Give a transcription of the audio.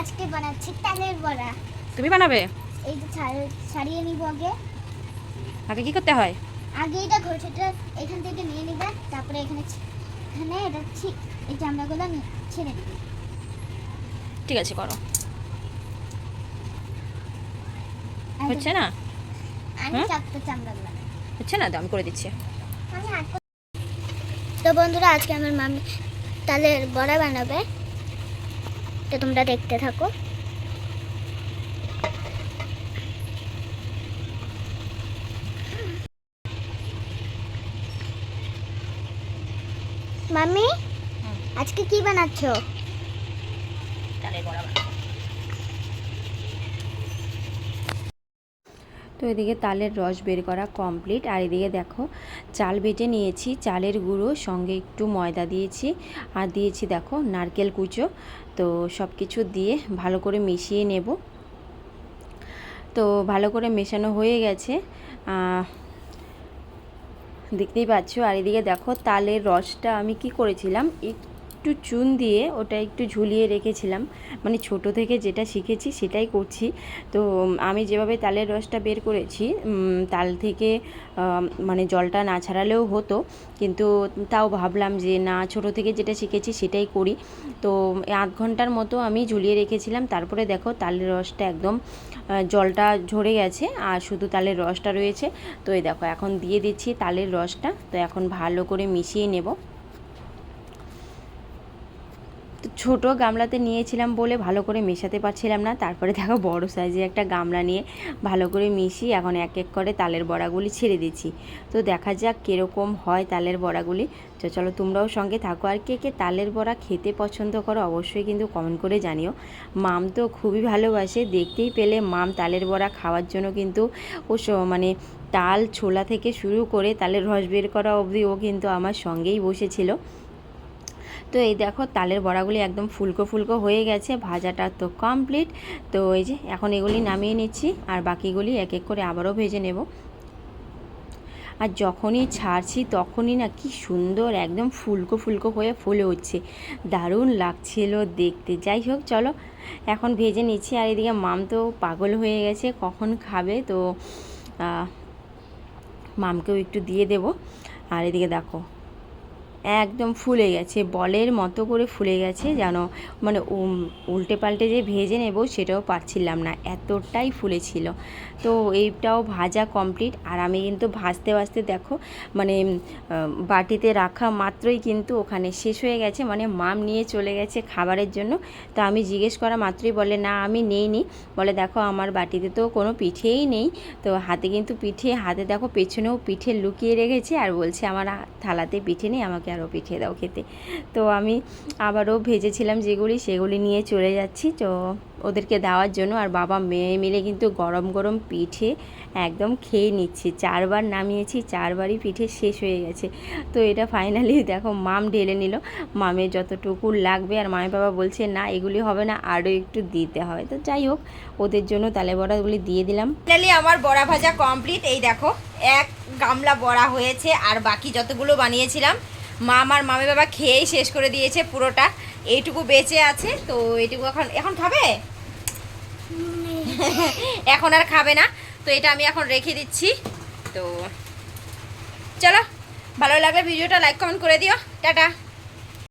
আজকে বানাচ্ছি তালের বড়া। তুমি বানাবে? এই যে ছাড়- ছাড়িয়ে নিব আগে। আগে কি করতে হয়? আগে এটা ঘষেটা এখান থেকে নিয়ে নিবে তারপরে এখানে এখানে এটা এই চামড়াগুলো নি- ছেড়ে দিবে। ঠিক আছে করো। হচ্ছে না? আমি হুম? চারটে চামড়াগুলো হচ্ছে না? তো আমি করে দিচ্ছি। তো বন্ধুরা আজকে আমার মামি তালের বড়া বানাবে। তো তোমরা দেখতে থাকো। মামি আজকে কি বানাচ্ছো? তাহলে বড়া তো এদিকে তালের রস বের করা কমপ্লিট আর এদিকে দেখো, চাল বেটে নিয়েছি। চালের গুঁড়ো, সঙ্গে একটু ময়দা দিয়েছি। আর দিয়েছি দেখো, নারকেল কুচো। তো সব কিছু দিয়ে ভালো করে মিশিয়ে নেব। তো ভালো করে মেশানো হয়ে গেছে। দেখতেই পাচ্ছ। আর এদিকে দেখো, তালের রসটা আমি কি করেছিলাম? একটু চুন দিয়ে ওটা একটু ঝুলিয়ে রেখেছিলাম। মানে ছোট থেকে যেটা শিখেছি সেটাই করছি। তো আমি যেভাবে তালের রসটা বের করেছি তাল থেকে মানে জলটা না ছাড়ালেও হতো। কিন্তু তাও ভাবলাম যে না, ছোট থেকে যেটা শিখেছি সেটাই করি। তো আধ ঘণ্টার মতো আমি ঝুলিয়ে রেখেছিলাম। তারপরে দেখো তালের রসটা একদম জলটা ঝরে গেছে আর শুধু তালের রসটা রয়েছে। তো এই দেখো এখন দিয়ে দিচ্ছি তালের রসটা। তো এখন ভালো করে মিশিয়ে নেব তো ছোটো গামলাতে নিয়েছিলাম বলে ভালো করে মেশাতে পারছিলাম না। তারপরে দেখো বড় সাইজের একটা গামলা নিয়ে ভালো করে মিশিয়ে এখন এক এক করে তালের বড়াগুলি ছেড়ে দিচ্ছি। তো দেখা যাক কীরকম হয় তালের বড়াগুলি। তো চলো তোমরাও সঙ্গে থাকো। আর কে কে তালের বড়া খেতে পছন্দ করো অবশ্যই কিন্তু কমেন্ট করে জানিও। মাম তো খুবই ভালোবাসে। দেখতেই পেলে মাম তালের বড়া খাওয়ার জন্য কিন্তু ও মানে তাল ছোলা থেকে শুরু করে তালের রস বের করা অবধি ও কিন্তু আমার সঙ্গেই বসেছিল। তো এই দেখো তালের বড়াগুলি একদম ফুলকো ফুলকো হয়ে গেছে, ভাজাটা তো কমপ্লিট তো এই যে এখন এগুলি নামিয়ে নিচ্ছি আর বাকিগুলি এক এক করে আবারও ভেজে নেব। আর যখনই ছাড়ছি তখনই না কি সুন্দর একদম ফুলকো ফুলকো হয়ে ফুলে উঠছে। দারুণ লাগছিল দেখতে। যাই হোক, চলো এখন ভেজে নিচ্ছি। আর এদিকে মাম তো পাগল হয়ে গেছে, কখন খাবে? তো মামকেও একটু দিয়ে দেব। আর এদিকে দেখো একদম ফুলে গেছে, বলের মতো করে ফুলে গেছে যেন মানে উল্টে পাল্টে যে ভেজে নেব সেটাও পারছিলাম না, এতটাই ফুলেছিল। তো এইটাও ভাজা কমপ্লিট আর আমি কিন্তু ভাজতে ভাজতে দেখো মানে বাটিতে রাখা মাত্রই কিন্তু ওখানে শেষ হয়ে গেছে মানে মাম নিয়ে চলে গেছে খাবারের জন্য। তো আমি জিজ্ঞেস করা মাত্রই বলে, না, আমি নেই নি বলে, দেখো, আমার বাটিতে তো কোনো পিঠেই নেই। তো হাতে কিন্তু পিঠে, হাতে দেখো পেছনেও পিঠে লুকিয়ে রেখেছে, আর বলছে, আমার থালাতে পিঠে নেই, আমাকে আরও পিঠে দাও খেতে। তো আমি আবারও ভেজেছিলাম যেগুলি, সেগুলি নিয়ে চলে যাচ্ছি। তো ওদেরকে দেওয়ার জন্য আর বাবা মেয়ে মিলে কিন্তু গরম গরম পিঠে একদম খেয়ে নিচ্ছি। চারবার নামিয়েছি, চারবারই পিঠে শেষ হয়ে গেছে। তো এটা ফাইনালি দেখো, মাম ঢেলে নিল। মামের যতটুকু লাগবে আর মায়ের বাবা বলছে, না, এগুলি হবে না, আরও একটু দিতে হবে। তো যাই হোক, ওদের জন্য তালে বড়াগুলি দিয়ে দিলাম। ফাইনালি আমার বড়া ভাজা কমপ্লিট এই দেখো, এক গামলা বড়া হয়েছে। আর বাকি যতগুলো বানিয়েছিলাম মা আমার মামি বাবা খেয়েই শেষ করে দিয়েছে পুরোটা। এইটুকু বেঁচে আছে তো এইটুকু এখন এখন খাবে? এখন আর খাবে না তো এটা আমি এখন রেখে দিচ্ছি তো চলো। ভালো লাগলে ভিডিওটা লাইক কমেন্ট করে দিও। টাটা।